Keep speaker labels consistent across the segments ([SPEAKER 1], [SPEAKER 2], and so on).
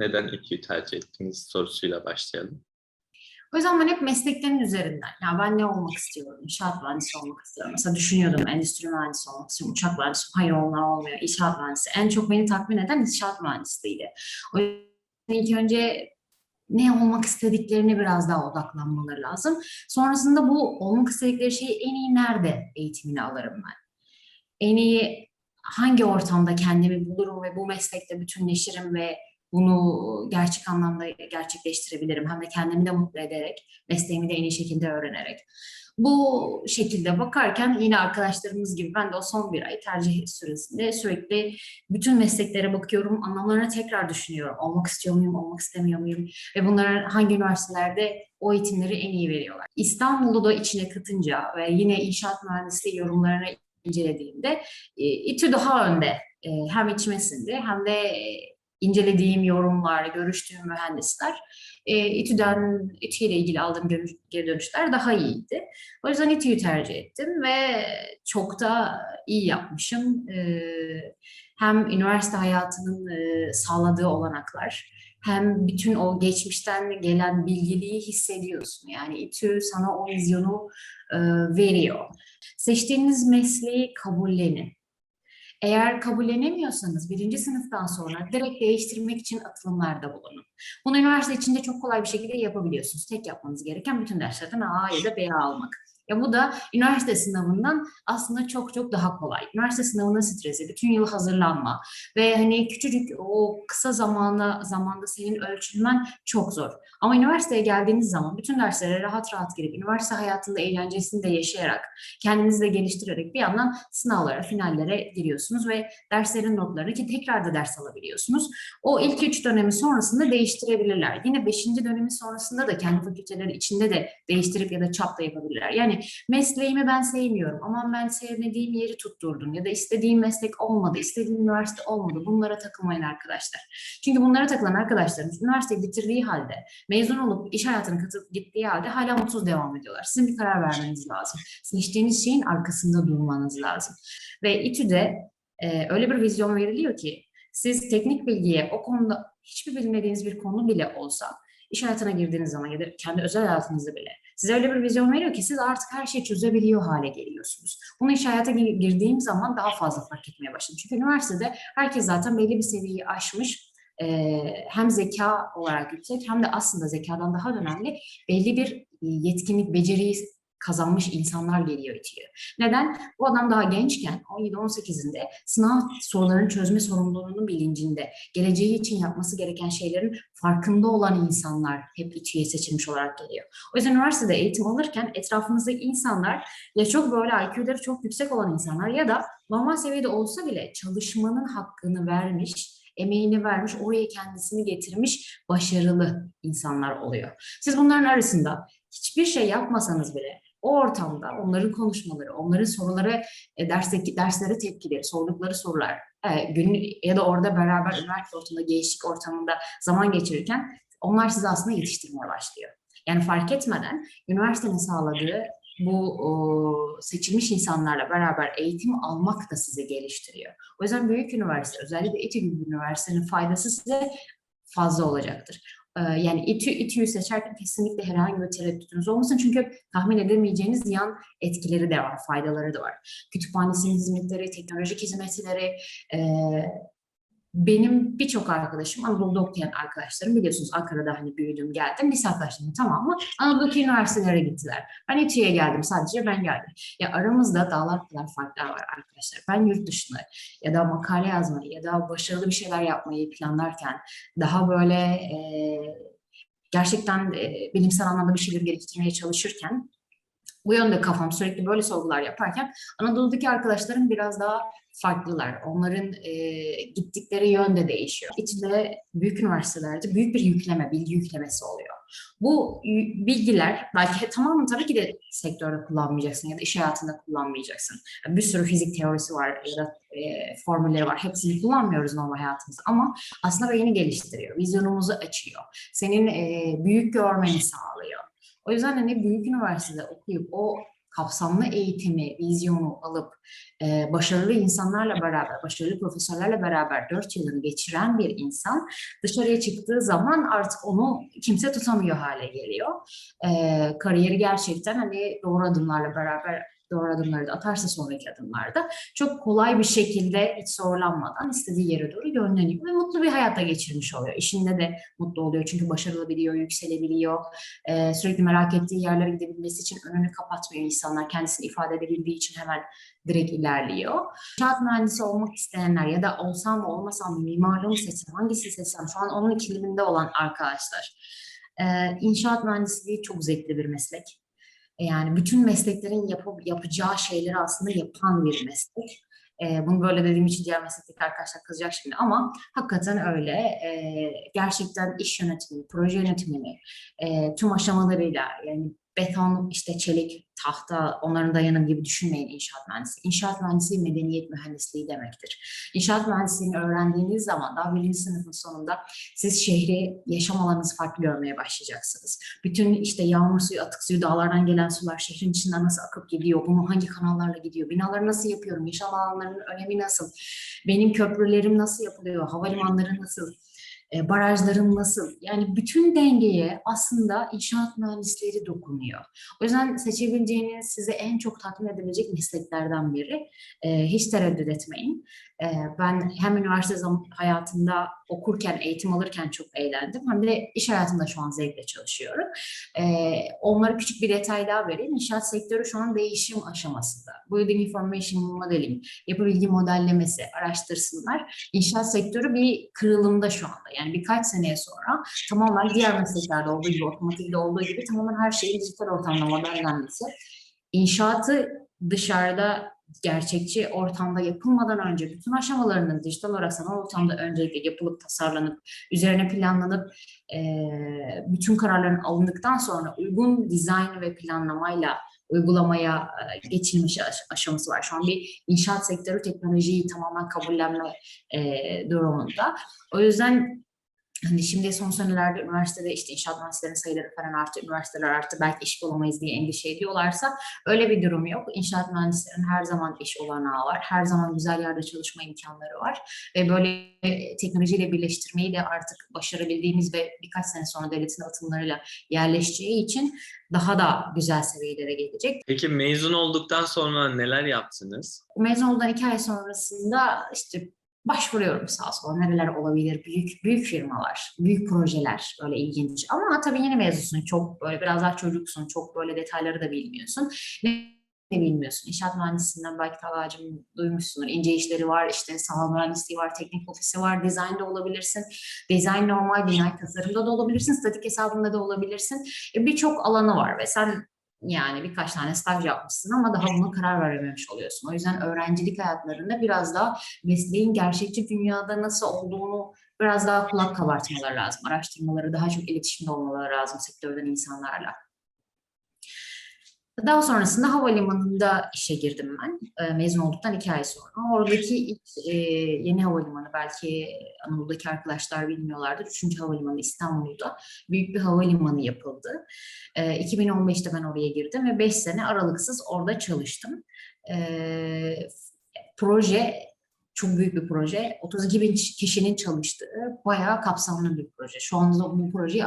[SPEAKER 1] Neden İTÜ'yü tercih ettiniz sorusuyla başlayalım.
[SPEAKER 2] O yüzden ben hep mesleklerin üzerinden, ya ben ne olmak istiyorum? İnşaat mühendisi olmak istiyorum. Mesela düşünüyordum endüstri mühendisi olmak istiyorum, uçak mühendisi. Hayır onlar olmuyor. İnşaat mühendisi. En çok beni tatmin eden inşaat mühendisliğiydi. O yüzden ilk önce ne olmak istediklerine biraz daha odaklanmaları lazım. Sonrasında bu olmak istedikleri şeyi en iyi nerede eğitimini alırım ben? En iyi hangi ortamda kendimi bulurum ve bu meslekte bütünleşirim ve bunu gerçek anlamda gerçekleştirebilirim. Hem de kendimi de mutlu ederek, mesleğimi de en iyi şekilde öğrenerek. Bu şekilde bakarken yine arkadaşlarımız gibi ben de o son bir ay tercih süresinde sürekli bütün mesleklere bakıyorum, anlamlarını tekrar düşünüyorum. Olmak istiyor muyum, olmak istemiyor muyum? Ve bunlar hangi üniversitelerde o eğitimleri en iyi veriyorlar. İstanbul'u da içine katınca ve yine inşaat mühendisliği yorumlarını incelediğimde e, İTÜ daha önde. E, Hem içmesinde hem de incelediğim yorumlar, görüştüğüm mühendisler e, İTÜ'den, İTÜ ile ilgili aldığım dönüş, geri dönüşler daha iyiydi. O yüzden İTÜ'yü tercih ettim ve çok da iyi yapmışım. E, hem üniversite hayatının e, sağladığı olanaklar, hem bütün o geçmişten gelen bilgiliği hissediyorsun. Yani İTÜ sana o vizyonu e, veriyor. Seçtiğiniz mesleği kabullenin. Eğer kabullenemiyorsanız birinci sınıftan sonra direkt değiştirmek için atılımlarda bulunun. Bunu üniversite içinde çok kolay bir şekilde yapabiliyorsunuz. Tek yapmanız gereken bütün derslerden A ya da B almak. Ya bu da üniversite sınavından aslında çok çok daha kolay. Üniversite sınavının stresi, bütün yıl hazırlanma ve hani küçücük o kısa zamanda zamanda senin ölçülmen çok zor. Ama üniversiteye geldiğiniz zaman bütün derslere rahat rahat girip üniversite hayatında eğlencesini de yaşayarak kendinizi de geliştirerek bir yandan sınavlara, finallere giriyorsunuz ve derslerin notlarını ki tekrar da ders alabiliyorsunuz. O ilk üç dönemi sonrasında değiştirebilirler. Yine beşinci dönemi sonrasında da kendi fakülteleri içinde de değiştirip ya da çap da yapabilirler. Yani mesleğimi ben sevmiyorum ama ben sevmediğim yeri tutturdum ya da istediğim meslek olmadı, istediğim üniversite olmadı. Bunlara takılmayın arkadaşlar. Çünkü bunlara takılan arkadaşlarımız üniversiteyi bitirdiği halde, mezun olup iş hayatına katılıp gittiği halde hala mutsuz devam ediyorlar. Sizin bir karar vermeniz lazım. Seçtiğiniz şeyin arkasında durmanız lazım. Ve İTÜ'de e, öyle bir vizyon veriliyor ki siz teknik bilgiye o konuda hiçbir bilmediğiniz bir konu bile olsa iş hayatına girdiğiniz zaman ya da kendi özel hayatınızda bile size öyle bir vizyon veriyor ki siz artık her şeyi çözebiliyor hale geliyorsunuz. Bunu iş hayata gir- girdiğim zaman daha fazla fark etmeye başladım. Çünkü üniversitede herkes zaten belli bir seviyeyi aşmış. Hem zeka olarak yüksek hem de aslında zekadan daha önemli belli bir yetkinlik, beceriyi kazanmış insanlar geliyor İTÜ'ye. Neden? Bu adam daha gençken 17-18'inde sınav sorularını çözme sorumluluğunun bilincinde, geleceği için yapması gereken şeylerin farkında olan insanlar hep İTÜ'ye seçilmiş olarak geliyor. O yüzden üniversitede eğitim alırken etrafınızdaki insanlar ya çok böyle IQ'ları çok yüksek olan insanlar ya da normal seviyede olsa bile çalışmanın hakkını vermiş, emeğini vermiş, oraya kendisini getirmiş başarılı insanlar oluyor. Siz bunların arasında hiçbir şey yapmasanız bile o ortamda onların konuşmaları, onların soruları, e, dersteki derslere tepkileri, sordukları sorular, e, gün ya da orada beraber üniversite ortamında, gençlik ortamında zaman geçirirken onlar sizi aslında yetiştirmeye başlıyor. Yani fark etmeden üniversitenin sağladığı bu o, seçilmiş insanlarla beraber eğitim almak da sizi geliştiriyor. O yüzden büyük üniversite, özellikle İTÜ gibi üniversitenin faydası size fazla olacaktır. Ee, Yani İTÜ, İTÜ'yü seçerken kesinlikle herhangi bir tereddütünüz olmasın. Çünkü tahmin edemeyeceğiniz yan etkileri de var, faydaları da var. Kütüphanesinin hizmetleri, teknolojik hizmetleri, e, benim birçok arkadaşım, Anadolu'da okuyan arkadaşlarım biliyorsunuz Ankara'da hani büyüdüm geldim. Lise arkadaşlarım tamam mı? Anadolu'daki üniversitelere gittiler. Ben İTÜ'ye geldim sadece ben geldim. Ya aramızda dağlar kadar farklar var arkadaşlar. Ben yurt dışında ya da makale yazmayı ya da başarılı bir şeyler yapmayı planlarken daha böyle e, gerçekten e, bilimsel anlamda bir şeyleri geliştirmeye çalışırken bu yönde kafam sürekli böyle sorgular yaparken Anadolu'daki arkadaşlarım biraz daha farklılar. Onların e, gittikleri yön de değişiyor. İçinde büyük üniversitelerde büyük bir yükleme, bilgi yüklemesi oluyor. Bu bilgiler belki tamamını tabii ki de sektörde kullanmayacaksın ya da iş hayatında kullanmayacaksın. Bir sürü fizik teorisi var ya da e, formülleri var. Hepsini kullanmıyoruz normal hayatımızda ama aslında beyni geliştiriyor. Vizyonumuzu açıyor. Senin e, büyük görmeni sağlıyor. O yüzden hani büyük üniversitede okuyup o kapsamlı eğitimi, vizyonu alıp e, başarılı insanlarla beraber, başarılı profesörlerle beraber dört yılını geçiren bir insan dışarıya çıktığı zaman artık onu kimse tutamıyor hale geliyor. E, kariyeri gerçekten hani doğru adımlarla beraber doğru adımları da atarsa sonraki adımlarda çok kolay bir şekilde hiç zorlanmadan istediği yere doğru yönleniyor ve mutlu bir hayatta geçirmiş oluyor. İşinde de mutlu oluyor çünkü başarılı biliyor, yükselebiliyor. Ee, sürekli merak ettiği yerlere gidebilmesi için önünü kapatmıyor insanlar. Kendisini ifade edebildiği için hemen direkt ilerliyor. İnşaat mühendisi olmak isteyenler ya da olsam mı olmasam mı mimarlığı mı seçsem, hangisini seçsem şu an onun ikiliminde olan arkadaşlar. Ee, inşaat mühendisliği çok zevkli bir meslek. Yani bütün mesleklerin yapı- yapacağı şeyleri aslında yapan bir meslek. Ee, bunu böyle dediğim için diğer meslekteki arkadaşlar kızacak şimdi ama hakikaten öyle. Ee, gerçekten iş yönetimini, proje yönetimini e, tüm aşamalarıyla yani beton, işte çelik, tahta onların dayanım gibi düşünmeyin inşaat mühendisi. İnşaat mühendisliği medeniyet mühendisliği demektir. İnşaat mühendisliğini öğrendiğiniz zaman daha birinci sınıfın sonunda siz şehri, yaşam alanınızı farklı görmeye başlayacaksınız. Bütün işte yağmur suyu, atık suyu, dağlardan gelen sular şehrin içinden nasıl akıp gidiyor, bunu hangi kanallarla gidiyor, binaları nasıl yapıyorum, yaşam alanlarının önemi nasıl, benim köprülerim nasıl yapılıyor, havalimanları nasıl, e, barajlarım nasıl? Yani bütün dengeye aslında inşaat mühendisleri dokunuyor. O yüzden seçebileceğiniz size en çok tatmin edebilecek mesleklerden biri. E, hiç tereddüt etmeyin. E, ben hem üniversite hayatında okurken, eğitim alırken çok eğlendim. Hem de iş hayatında şu an zevkle çalışıyorum. E, onlara küçük bir detay daha vereyim. İnşaat sektörü şu an değişim aşamasında. Building Information Modeling, yapı bilgi modellemesi araştırsınlar. İnşaat sektörü bir kırılımda şu anda. Yani birkaç seneye sonra tamamen diğer mesleklerde olduğu gibi, otomotivde olduğu gibi tamamen her şeyin dijital ortamda modellenmesi. İnşaatı dışarıda gerçekçi ortamda yapılmadan önce bütün aşamalarının dijital olarak sanal ortamda öncelikle yapılıp tasarlanıp üzerine planlanıp eee, bütün kararların alındıktan sonra uygun dizayn ve planlamayla uygulamaya e, geçilmiş aş- aşaması var. Şu an bir inşaat sektörü teknolojiyi tamamen kabullenme e, durumunda. O yüzden hani şimdi son senelerde üniversitede işte inşaat mühendislerinin sayıları falan arttı, üniversiteler arttı, belki iş bulamayız diye endişe ediyorlarsa öyle bir durum yok. İnşaat mühendislerinin her zaman iş olanağı var. Her zaman güzel yerde çalışma imkanları var. Ve böyle teknolojiyle birleştirmeyi de artık başarabildiğimiz ve birkaç sene sonra devletin atımlarıyla yerleşeceği için daha da güzel seviyelere gelecek.
[SPEAKER 1] Peki mezun olduktan sonra neler yaptınız?
[SPEAKER 2] Mezun olduktan iki ay sonrasında işte başvuruyorum sağa sola. Nereler olabilir? Büyük büyük firmalar, büyük projeler böyle ilginç. Ama tabii yeni mezunsun. Çok böyle biraz daha çocuksun. Çok böyle detayları da bilmiyorsun. Ne ne bilmiyorsun. İnşaat mühendisliğinden belki Talha'cığım duymuşsundur. İnce işleri var, işte saha mühendisliği var, teknik ofisi var, dizaynda olabilirsin. Dizayn normal bina tasarımda da olabilirsin, statik hesabında da olabilirsin. E, Birçok alanı var ve sen yani birkaç tane staj yapmışsın ama daha buna karar verememiş oluyorsun. O yüzden öğrencilik hayatlarında biraz daha mesleğin gerçekçi dünyada nasıl olduğunu biraz daha kulak kabartmaları lazım. Araştırmaları, daha çok iletişimde olmaları lazım sektörden insanlarla. Daha sonrasında havalimanında işe girdim ben. e, Mezun olduktan iki ay sonra. Oradaki ilk e, yeni havalimanı belki Anadolu'daki arkadaşlar bilmiyorlardır. Üçüncü havalimanı İstanbul'da. Büyük bir havalimanı yapıldı. E, 2015'te ben oraya girdim ve beş sene aralıksız orada çalıştım. E, proje çok büyük bir proje. 32 bin kişinin çalıştığı bayağı kapsamlı bir proje. Şu anda bu projeyi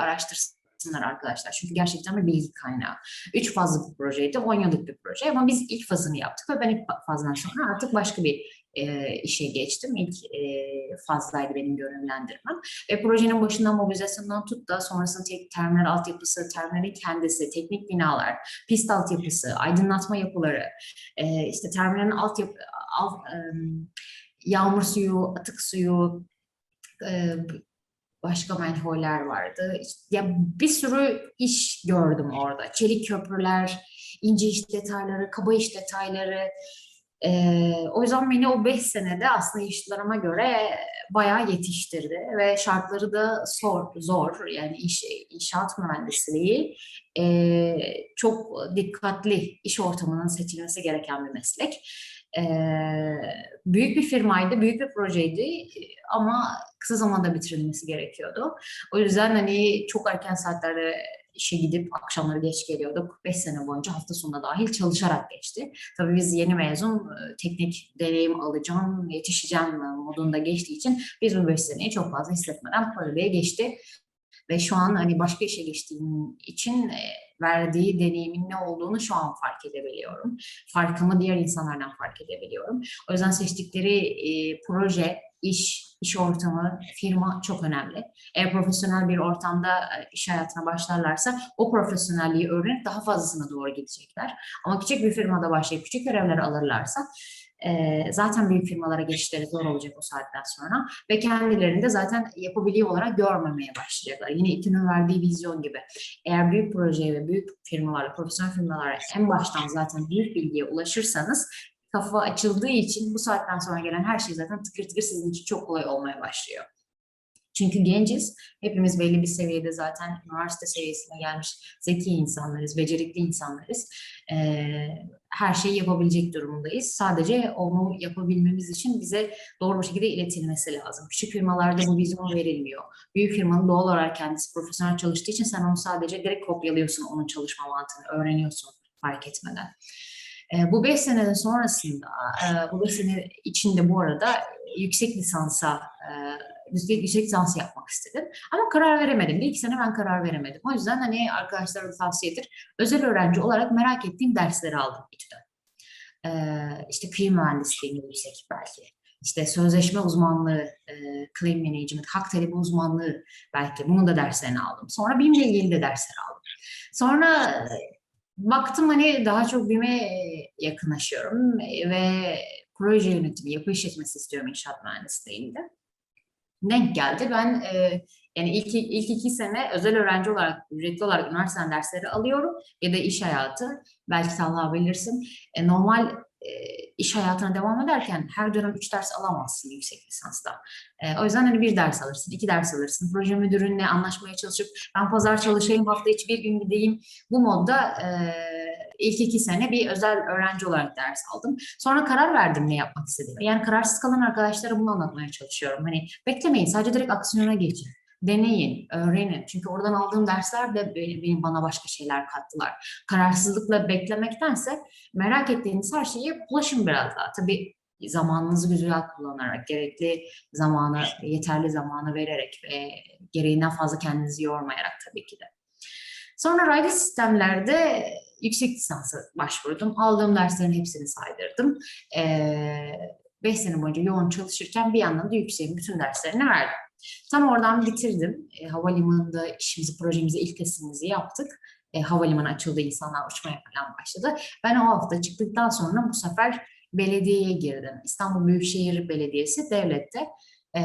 [SPEAKER 2] araştırsınlar arkadaşlar. Çünkü gerçekten bir bilgi kaynağı. Üç fazlı bir projeydi, 10 yıllık bir proje ama biz ilk fazını yaptık ve ben ilk fazdan sonra artık başka bir e, işe geçtim. İlk e, fazdaydı benim görevlendirmem. Ve projenin başından mobilizasyondan tut da sonrasında tek terminal altyapısı, terminalin kendisi, teknik binalar, pist altyapısı, aydınlatma yapıları, e, işte terminalin altyapı, alt, e, yağmur suyu, atık suyu, e, başka manholler vardı. Ya bir sürü iş gördüm orada. Çelik köprüler, ince iş detayları, kaba iş detayları. Ee, o yüzden beni o beş senede aslında yaşlarıma göre bayağı yetiştirdi ve şartları da zor, zor. Yani iş, inşaat mühendisliği e, çok dikkatli iş ortamının seçilmesi gereken bir meslek. Ee, büyük bir firmaydı, büyük bir projeydi ama kısa zamanda bitirilmesi gerekiyordu. O yüzden hani çok erken saatlerde işe gidip akşamları geç geliyorduk. 5 sene boyunca hafta sonuna dahil çalışarak geçti. Tabii biz yeni mezun e, teknik deneyim alacağım, yetişeceğim modunda geçtiği için biz bu 5 seneyi çok fazla hissetmeden paralaya geçti. Ve şu an hani başka işe geçtiğim için e, verdiği deneyimin ne olduğunu şu an fark edebiliyorum. Farkımı diğer insanlardan fark edebiliyorum. O yüzden seçtikleri e, proje, iş, iş ortamı, firma çok önemli. Eğer profesyonel bir ortamda e, iş hayatına başlarlarsa o profesyonelliği öğrenip daha fazlasına doğru gidecekler. Ama küçük bir firmada başlayıp küçük görevler alırlarsa e, zaten büyük firmalara geçişleri zor olacak o saatten sonra ve kendilerini de zaten yapabiliyor olarak görmemeye başlayacaklar. Yine İTÜ'nün verdiği vizyon gibi. Eğer büyük projeye ve büyük firmalarla, profesyonel firmalara en baştan zaten büyük bilgiye ulaşırsanız kafa açıldığı için bu saatten sonra gelen her şey zaten tıkır tıkır sizin için çok kolay olmaya başlıyor. Çünkü genciz. Hepimiz belli bir seviyede zaten üniversite seviyesine gelmiş zeki insanlarız, becerikli insanlarız. Ee, her şeyi yapabilecek durumundayız. Sadece onu yapabilmemiz için bize doğru bir şekilde iletilmesi lazım. Küçük firmalarda bu vizyon verilmiyor. Büyük firmanın doğal olarak kendisi profesyonel çalıştığı için sen onu sadece direkt kopyalıyorsun, onun çalışma mantığını öğreniyorsun fark etmeden. E, bu beş seneden sonrasında, e, bu beş sene içinde bu arada yüksek lisansa, e, yüksek, yüksek lisans yapmak istedim. Ama karar veremedim. Bir iki sene ben karar veremedim. O yüzden hani arkadaşlara da tavsiyedir. Özel öğrenci olarak merak ettiğim dersleri aldım İTÜ'den. E, işte kıyım mühendisliği yüksek belki. İşte sözleşme uzmanlığı, e, claim management, hak talebi uzmanlığı belki. Bunun da derslerini aldım. Sonra BİM'le ilgili de dersler aldım. Sonra baktım hani daha çok BİM'e yakınlaşıyorum ve proje yönetimi, yapı işletmesi istiyorum inşaat mühendisliğinde. Denk geldi. Ben e, yani ilk, ilk iki sene özel öğrenci olarak, ücretli olarak üniversiteden dersleri alıyorum ya da iş hayatı. Belki Talha bilirsin. E, normal e, iş hayatına devam ederken her dönem üç ders alamazsın yüksek lisansta. E, o yüzden hani bir ders alırsın, iki ders alırsın. Proje müdürünle anlaşmaya çalışıp ben pazar çalışayım, hafta içi bir gün gideyim. Bu modda e, ilk iki sene bir özel öğrenci olarak ders aldım. Sonra karar verdim ne yapmak istediğimi. Yani kararsız kalan arkadaşlara bunu anlatmaya çalışıyorum. Hani beklemeyin, sadece direkt aksiyona geçin deneyin, öğrenin. Çünkü oradan aldığım dersler de benim bana başka şeyler kattılar. Kararsızlıkla beklemektense merak ettiğiniz her şeye ulaşın biraz daha. Tabii zamanınızı güzel kullanarak, gerekli zamanı, yeterli zamanı vererek ve gereğinden fazla kendinizi yormayarak tabii ki de. Sonra raylı sistemlerde yüksek lisansa başvurdum. Aldığım derslerin hepsini saydırdım. Ee, beş sene boyunca yoğun çalışırken bir yandan da yükseğin bütün derslerini verdim. Tam oradan bitirdim. E, havalimanında işimizi, projemizi, ilk testimizi yaptık. E, havalimanı açıldı, insanlar uçmaya falan başladı. Ben o hafta çıktıktan sonra bu sefer belediyeye girdim. İstanbul Büyükşehir Belediyesi devlette. E,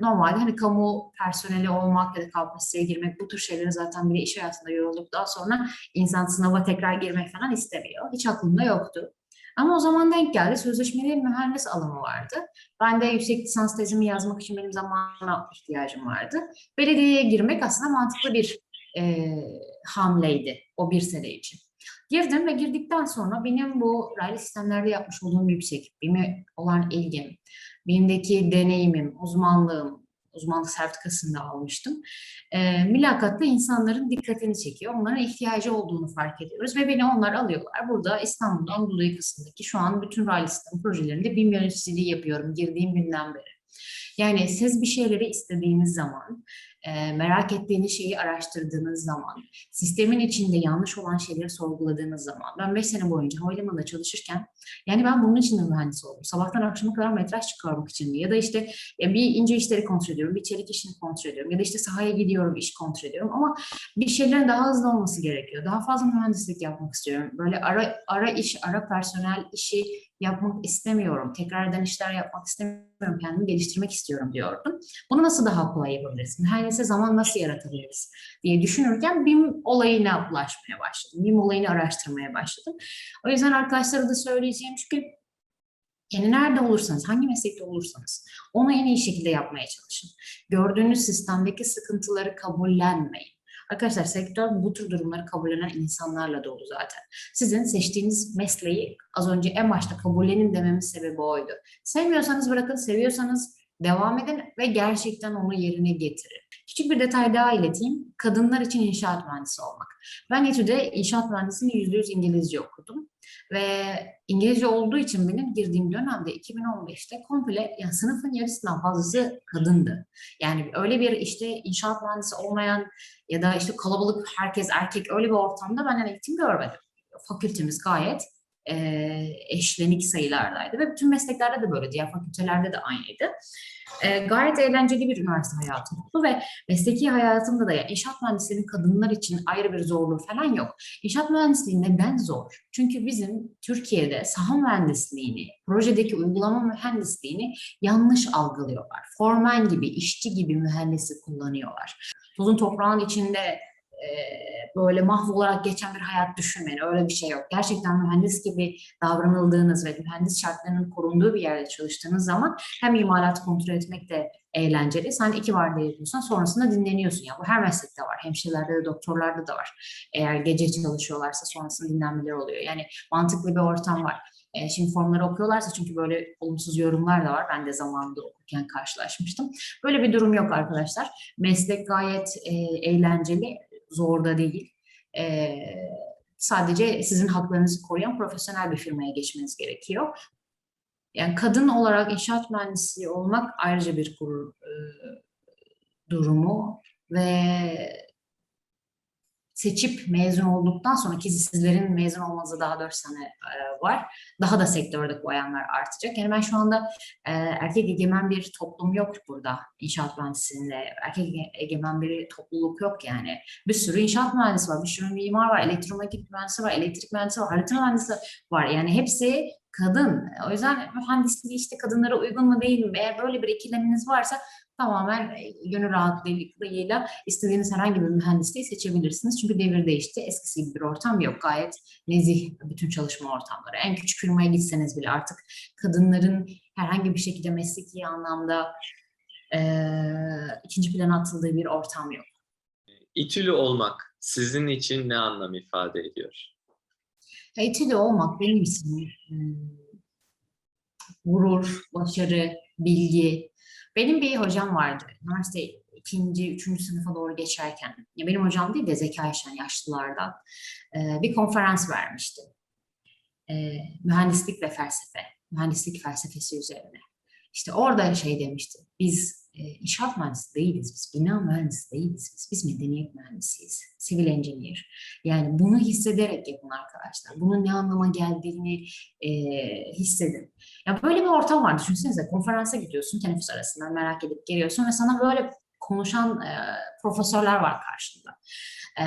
[SPEAKER 2] normalde hani kamu personeli olmak ya da kapasiteye girmek bu tür şeyleri zaten bile iş hayatında yorulduktan sonra insan sınava tekrar girmek falan istemiyor. Hiç aklımda yoktu. Ama o zaman denk geldi. Sözleşmeli mühendis alımı vardı. Ben de yüksek lisans tezimi yazmak için benim zamana ihtiyacım vardı. Belediyeye girmek aslında mantıklı bir e, hamleydi o bir sene için. Girdim ve girdikten sonra benim bu raylı sistemlerde yapmış olduğum yüksek, BİM'e olan ilgim, BİM'deki deneyimim, uzmanlığım, uzmanlık sertifikasını da almıştım. E, mülakatta insanların dikkatini çekiyor. Onların ihtiyacı olduğunu fark ediyoruz ve beni onlar alıyorlar. Burada İstanbul'un Anadolu yakasındaki şu an bütün raylı sistem projelerinde BİM yöneticiliği yapıyorum girdiğim günden beri. Yani siz bir şeyleri istediğiniz zaman, e, merak ettiğiniz şeyi araştırdığınız zaman, sistemin içinde yanlış olan şeyleri sorguladığınız zaman, ben 5 sene boyunca havalimanında çalışırken, yani ben bunun için de mühendis oldum. Sabahtan akşama kadar metraj çıkarmak için ya da işte bir ince işleri kontrol ediyorum, bir çelik işini kontrol ediyorum ya da işte sahaya gidiyorum, iş kontrol ediyorum ama bir şeylerin daha hızlı olması gerekiyor. Daha fazla mühendislik yapmak istiyorum. Böyle ara, ara iş, ara personel işi yapmak istemiyorum. Tekrar eden işler yapmak istemiyorum. Kendimi geliştirmek istiyorum diyordum. Bunu nasıl daha kolay yapabiliriz? Mühendise zaman nasıl yaratabiliriz diye düşünürken BİM olayına ulaşmaya başladım. BİM olayını araştırmaya başladım. O yüzden arkadaşlara da söyleyeceğim çünkü yani nerede olursanız, hangi meslekte olursanız onu en iyi şekilde yapmaya çalışın. Gördüğünüz sistemdeki sıkıntıları kabullenmeyin. Arkadaşlar sektör bu tür durumları kabullenen insanlarla dolu zaten. Sizin seçtiğiniz mesleği az önce en başta kabullenin dememin sebebi oydu. Sevmiyorsanız bırakın, seviyorsanız devam edin ve gerçekten onu yerine getirin. Küçük bir detay daha ileteyim. Kadınlar için inşaat mühendisi olmak. Ben İTÜ'de inşaat mühendisliğini %100 İngilizce okudum. Ve İngilizce olduğu için benim girdiğim dönemde 2015'te komple yani sınıfın yarısından fazlası kadındı. Yani öyle bir işte inşaat mühendisi olmayan ya da işte kalabalık herkes erkek öyle bir ortamda ben eğitim görmedim. Fakültemiz gayet e, eşlenik sayılardaydı ve bütün mesleklerde de böyle, diğer fakültelerde de aynıydı. E, gayet eğlenceli bir üniversite hayatım oldu ve mesleki hayatımda da ya inşaat mühendisliğinin kadınlar için ayrı bir zorluğu falan yok. İnşaat mühendisliği neden zor? Çünkü bizim Türkiye'de saha mühendisliğini, projedeki uygulama mühendisliğini yanlış algılıyorlar. Formen gibi, işçi gibi mühendisi kullanıyorlar. Tozun toprağın içinde böyle mahvolarak geçen bir hayat düşünmeyin. Öyle bir şey yok. Gerçekten mühendis gibi davranıldığınız ve mühendis şartlarının korunduğu bir yerde çalıştığınız zaman hem imalat kontrol etmek de eğlenceli. Sen iki var yapıyorsan sonrasında dinleniyorsun. Ya bu her meslekte var. Hemşirelerde de doktorlarda da var. Eğer gece çalışıyorlarsa sonrasında dinlenmeleri oluyor. Yani mantıklı bir ortam var. E, şimdi formları okuyorlarsa çünkü böyle olumsuz yorumlar da var. Ben de zamanında okurken karşılaşmıştım. Böyle bir durum yok arkadaşlar. Meslek gayet e, eğlenceli, zor da değil. E, sadece sizin haklarınızı koruyan profesyonel bir firmaya geçmeniz gerekiyor. Yani kadın olarak inşaat mühendisi olmak ayrıca bir gurur e, durumu ve seçip mezun olduktan sonra ki sizlerin mezun olmanıza daha 4 sene e, var. Daha da sektörde bayanlar artacak. Yani ben şu anda e, erkek egemen bir toplum yok burada inşaat mühendisliğinde. Erkek ege- egemen bir topluluk yok yani. Bir sürü inşaat mühendisi var, bir sürü mimar var, elektromekanik mühendisi var, elektrik mühendisi var, harita mühendisi var. Yani hepsi kadın. O yüzden mühendisliği işte kadınlara uygun mu değil mi? Eğer böyle bir ikileminiz varsa tamamen e, gönül rahatlığıyla istediğiniz herhangi bir mühendisliği seçebilirsiniz. Çünkü devir değişti. Eskisi gibi bir ortam yok. Gayet nezih bütün çalışma ortamları. En küçük firmaya gitseniz bile artık kadınların herhangi bir şekilde mesleki anlamda eee ikinci plana atıldığı bir ortam yok.
[SPEAKER 1] İTÜ'lü olmak sizin için ne anlam ifade ediyor?
[SPEAKER 2] İTÜ'de olmak benim için hmm, gurur, başarı, bilgi. Benim bir hocam vardı. Üniversite ikinci, üçüncü sınıfa doğru geçerken. Ya benim hocam değil de Zeki Ayşen yaşlılardan. Ee, bir konferans vermişti. Ee, mühendislik ve felsefe. Mühendislik felsefesi üzerine. İşte orada şey demişti. Biz e, inşaat mühendisi değiliz biz. Bina mühendisi değiliz biz. Biz medeniyet mühendisiyiz. Civil engineer. Yani bunu hissederek yapın arkadaşlar. Bunun ne anlama geldiğini e, hissedin. Ya böyle bir ortam var. Düşünsenize konferansa gidiyorsun teneffüs arasında merak edip geliyorsun ve sana böyle konuşan e, profesörler var karşında. E,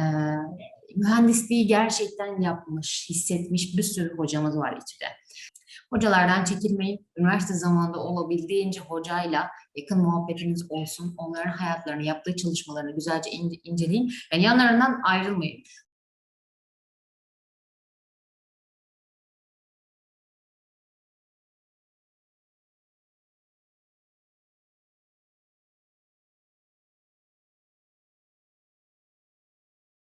[SPEAKER 2] mühendisliği gerçekten yapmış, hissetmiş bir sürü hocamız var içinde. Hocalardan çekilmeyin. Üniversite zamanında olabildiğince hocayla yakın muhabbetiniz olsun. Onların hayatlarını, yaptığı çalışmalarını güzelce ince- inceleyin. Yani yanlarından ayrılmayın.